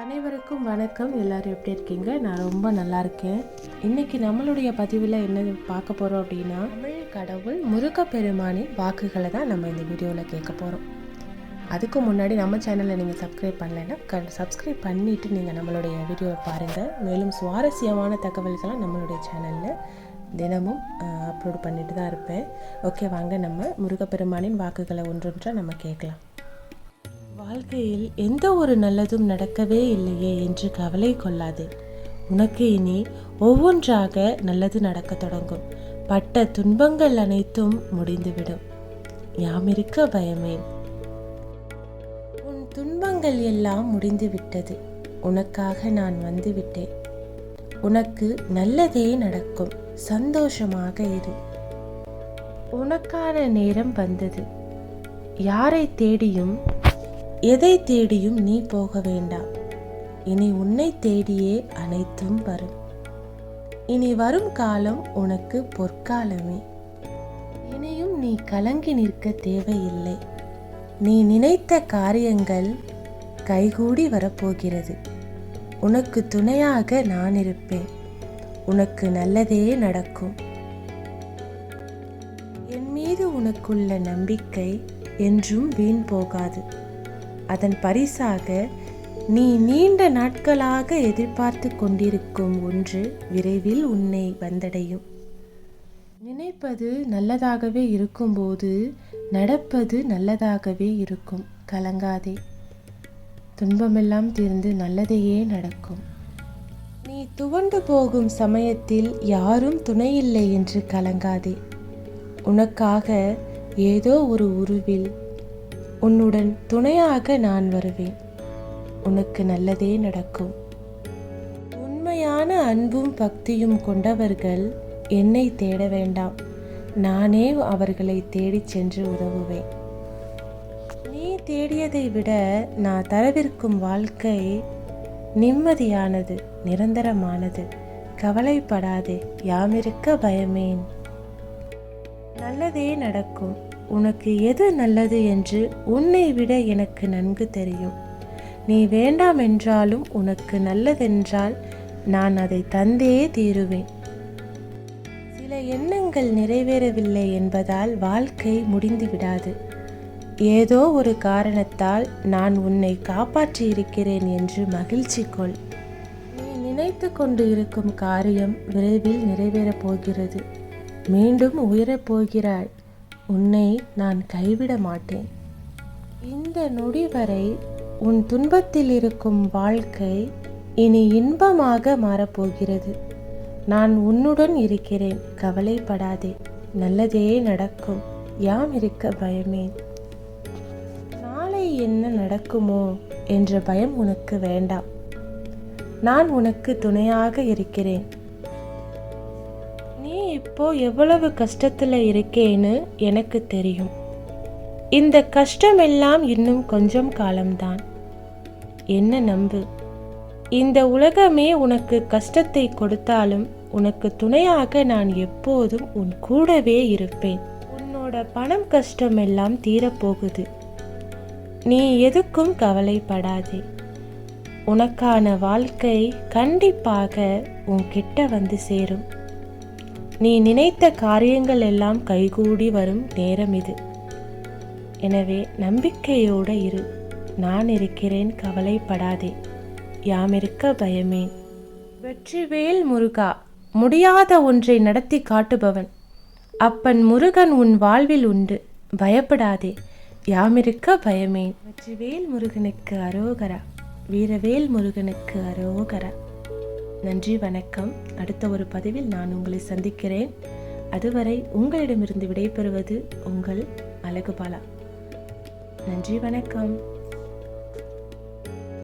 அனைவருக்கும் வணக்கம். எல்லாரும் எப்படி இருக்கீங்க? நான் ரொம்ப நல்லா இருக்கேன். இன்னைக்கு நம்மளுடைய பதிவில் என்ன பார்க்க போகிறோம் அப்படின்னா தமிழ் கடவுள் முருகப்பெருமானின் வாக்குகளை தான் நம்ம இந்த வீடியோவில் கேட்க போகிறோம் அதுக்கு முன்னாடி நம்ம சேனலை நீங்கள் சப்ஸ்கிரைப் பண்ணலைன்னா க சப்ஸ்கிரைப் பண்ணிவிட்டு நீங்கள் நம்மளுடைய வீடியோவை பாருங்கள் மேலும் சுவாரஸ்யமான தகவல்களை நம்மளுடைய சேனலில் தினமும் அப்லோட் பண்ணிட்டு தான் இருப்பேன். ஓகே வாங்க நம்ம முருகப்பெருமானின் வாக்குகளை ஒன்றொன்றாக நம்ம கேட்கலாம். வாழ்க்கையில் எந்த ஒரு நல்லதும் நடக்கவே இல்லையே என்று கவலை கொள்ளாதே. உனக்கு இனி ஒவ்வொன்றாக நல்லது நடக்க தொடங்கும். பட்ட துன்பங்கள் அனைத்தும் முடிந்துவிடும். யாமிருக்க பயமேன் உன் துன்பங்கள் எல்லாம் முடிந்துவிட்டது. உனக்காக நான் வந்துவிட்டேன். உனக்கு நல்லதே நடக்கும். சந்தோஷமாக இரு. உனக்கான நேரம் வந்தது. யாரை தேடியும் எதை தேடியும் நீ போக வேண்டாம். இனி உன்னை தேடியே அனைத்தும் வரும். இனி வரும் காலம் உனக்கு பொற்காலமே. இனியும் நீ கலங்கி நிற்க தேவையில்லை. நீ நினைத்த காரியங்கள் கைகூடி வரப்போகிறது. உனக்கு துணையாக நான் இருப்பேன். உனக்கு நல்லதே நடக்கும். என் மீது உனக்குள்ள நம்பிக்கை என்றும் வீண் போகாது. அதன் பரிசாக நீ நீண்ட நாட்களாக எதிர்பார்த்து கொண்டிருக்கும் ஒன்று விரைவில் உன்னை வந்தடையும். நினைப்பது நல்லதாகவே இருக்கும்போது நடப்பது நல்லதாகவே இருக்கும். கலங்காதே. துன்பமெல்லாம் தீர்ந்து நல்லதையே நடக்கும். நீ துவண்டு போகும் சமயத்தில் யாரும் துணையில்லை என்று கலங்காதே. உனக்காக ஏதோ ஒரு உருவில் உன்னுடன் துணையாக நான் வருவேன். உனக்கு நல்லதே நடக்கும். உண்மையான அன்பும் பக்தியும் கொண்டவர்கள் என்னை தேட வேண்டாம். நானே அவர்களை தேடிச் சென்று உதவுவேன். நீ தேடியதை விட நான் தரவிருக்கும் வாழ்க்கை நிம்மதியானது நிரந்தரமானது. கவலைப்படாதே யாமிருக்க பயமேன். நல்லதே நடக்கும். உனக்கு எது நல்லது என்று உன்னை விட எனக்கு நன்கு தெரியும். நீ வேண்டாம் என்றாலும் உனக்கு நல்லதென்றால் நான் அதை தந்தே தீருவேன். சில எண்ணங்கள் நிறைவேறவில்லை என்பதால் வாழ்க்கை முடிந்து விடாது ஏதோ ஒரு காரணத்தால் நான் உன்னை காப்பாற்றி இருக்கிறேன் என்று மகிழ்ச்சி கொள் நீ நினைத்து கொண்டு இருக்கும் காரியம் விரைவில் நிறைவேறப் போகிறது. மீண்டும் உயரப் போகிறாய். உன்னை நான் கைவிட மாட்டேன். இந்த நொடி வரை உன் துன்பத்தில் இருக்கும் வாழ்க்கை இனி இன்பமாக மாறப்போகிறது. நான் உன்னுடன் இருக்கிறேன் கவலைப்படாதே. நல்லதே நடக்கும் யாம் இருக்க பயமேன் நாளை என்ன நடக்குமோ என்ற பயம் உனக்கு வேண்டாம். நான் உனக்கு துணையாக இருக்கிறேன். இப்போ எவ்வளவு கஷ்டத்தில் இருக்கேன்னு எனக்கு தெரியும். இந்த கஷ்டமெல்லாம் இன்னும் கொஞ்சம் காலம்தான். என்ன நம்பு? இந்த உலகமே உனக்கு கஷ்டத்தை கொடுத்தாலும் உனக்கு துணையாக நான் எப்போதும் உன் கூடவே இருப்பேன். உன்னோட பணம் கஷ்டம் எல்லாம் தீரப்போகுது. நீ எதுக்கும் கவலைப்படாதே. உனக்கான வாழ்க்கை கண்டிப்பாக உன்கிட்ட வந்து சேரும். நீ நினைத்த காரியங்கள் எல்லாம் கைகூடி வரும் நேரம் இது. எனவே நம்பிக்கையோட இரு. நான் இருக்கிறேன் கவலைப்படாதே. யாமிருக்க பயமே. வெற்றிவேல் முருகா முடியாத ஒன்றை நடத்தி காட்டுபவன். அப்பன் முருகன் உன் வாழ்வில் உண்டு. பயப்படாதே. யாமிருக்க பயமே. வெற்றிவேல் முருகனுக்கு அரோகரா. வீரவேல் முருகனுக்கு அரோகரா. நன்றி வணக்கம். அடுத்த ஒரு பதிவில் நான் உங்களை சந்திக்கிறேன். அதுவரை உங்களிடமிருந்து விடைபெறுவது உங்கள் அழகுபாலா. நன்றி வணக்கம்.